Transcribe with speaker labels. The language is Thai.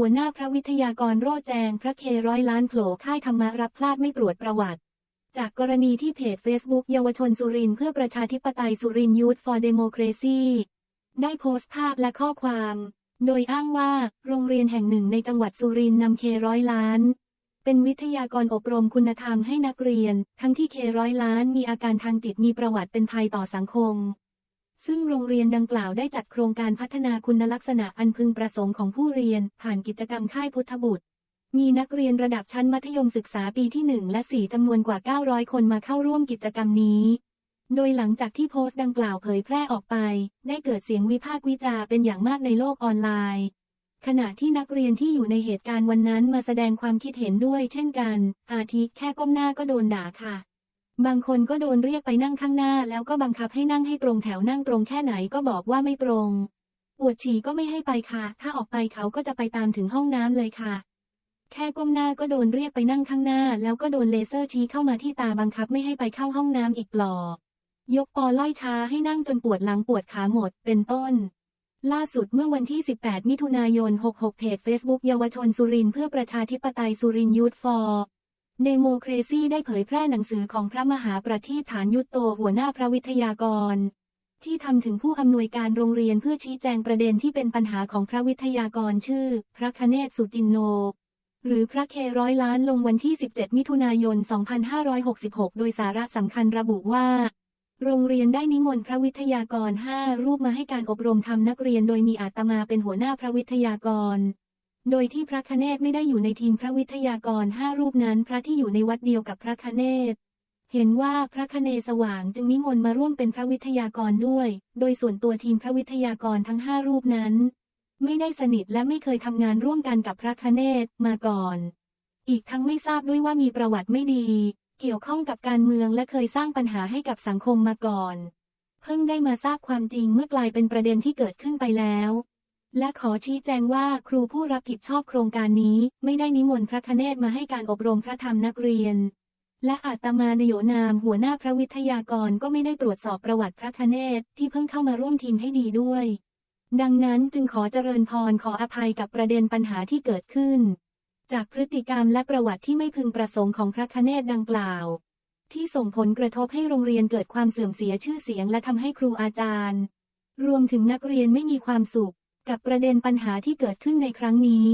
Speaker 1: หัวหน้าพระวิทยากรโรจแจง พระเคร้อยล้านโผล่ค่ายธรรมะรับพลาดไม่ตรวจประวัติ จากกรณีที่เพจ Facebook เยาวชนสุรินเพื่อประชาธิปไตยสุรินทร์ Youth for Democracy ได้โพสต์ภาพและข้อความ โดยอ้างว่า โรงเรียนแห่งหนึ่งในจังหวัดสุรินนำเคร้อยล้าน เป็นวิทยากรอบรมคุณธรรมให้นักเรียน ทั้งที่เคร้อยล้านมีอาการทางจิตมีประวัติเป็นภัยต่อสังคม ซึ่งโรงเรียนดังกล่าวได้จัดโครงการพัฒนาคุณลักษณะอันพึงประสงค์ของผู้เรียน ผ่านกิจกรรมค่ายพุทธบุตร มีนักเรียนระดับชั้นมัธยมศึกษาปีที่ 1 และ 4จำนวนกว่า 900 คนมาเข้าร่วมกิจกรรมนี้ โดยหลังจากที่โพสต์ดังกล่าวเผยแพร่ออกไป ได้เกิดเสียงวิพากษ์วิจารณ์เป็นอย่างมากในโลกออนไลน์ ขณะที่นักเรียนที่อยู่ในเหตุการณ์วันนั้นมาแสดงความคิดเห็นด้วยเช่นกัน อาทิแค่ก้มหน้าก็โดนด่าค่ะ บางคนก็โดนเรียกไปนั่งข้างหน้า แล้วก็บังคับให้นั่งให้ตรงแถวนั่งตรงแค่ไหนก็บอกว่าไม่ตรงปวดฉี่ก็ไม่ให้ไปค่ะ ถ้าออกไปเขาก็จะไปตามถึงห้องน้ำเลยค่ะ แค่ก้มหน้าก็โดนเรียกไปนั่งข้างหน้า แล้วก็โดนเลเซอร์ชี้เข้ามาที่ตาบังคับไม่ให้ไปเข้าห้องน้ำอีกปลอยกปอล่อยช้าให้นั่งจนปวดหลังปวดขาหมด เป็นต้น ล่าสุดเมื่อวันที่ 18 มิถุนายน 66 เพจ Facebook เยาวชนสุรินเพื่อประชาธิปไตยสุรินยูทฟอร์ เดโมเครซีได้เผยแพร่หนังสือของพระมหาประทีปฐานยุตโตหัวหน้าพระวิทยากร ที่ทำถึงผู้อำนวยการโรงเรียนเพื่อชี้แจงประเด็นที่เป็นปัญหาของพระวิทยากรชื่อ พระคเนศสุจินโน หรือพระเคร้อยล้านลงวันที่ 17 มิถุนายน 2566 โดยสาระสำคัญระบุว่า โรงเรียนได้นิมนต์พระวิทยากร 5 รูปมาให้การอบรมทำนักเรียนโดยมีอาตมาเป็นหัวหน้าพระวิทยากร โดยที่พระคเนศไม่ได้อยู่ในทีมพระวิทยากร5รูปนั้นพระที่อยู่ในวัดเดียวกับพระคเนศเห็นว่าพระคเนสว่างจึงนิมนต์มาร่วมเป็นพระวิทยากรด้วย โดยส่วนตัวทีมพระวิทยากรทั้ง5รูปนั้น ไม่ได้สนิทและไม่เคยทำงานร่วมกันกับพระคเนศมาก่อน อีกทั้งไม่ทราบด้วยว่ามีประวัติไม่ดี เกี่ยวข้องกับการเมืองและเคยสร้างปัญหาให้กับสังคมมาก่อน เพิ่งได้มาทราบความจริงเมื่อกลายเป็นประเด็นที่เกิดขึ้นไปแล้ว และขอชี้แจงว่าครูผู้รับผิดชอบโครงการนี้ไม่ได้นิมนต์พระคเนศมาให้การอบรมพระธรรมนักเรียน และอาตมานโยนามหัวหน้าพระวิทยากรก็ไม่ได้ตรวจสอบประวัติพระคเนศที่เพิ่งเข้ามาร่วมทีมให้ดีด้วย ดังนั้นจึงขอเจริญพรขออภัยกับประเด็นปัญหาที่เกิดขึ้น จากพฤติกรรมและประวัติที่ไม่พึงประสงค์ของพระคเนศดังกล่าว ที่ส่งผลกระทบให้โรงเรียนเกิดความเสื่อมเสียชื่อเสียงและทำให้ครูอาจารย์ รวมถึงนักเรียนไม่มีความสุข กับประเด็นปัญหาที่เกิดขึ้นในครั้งนี้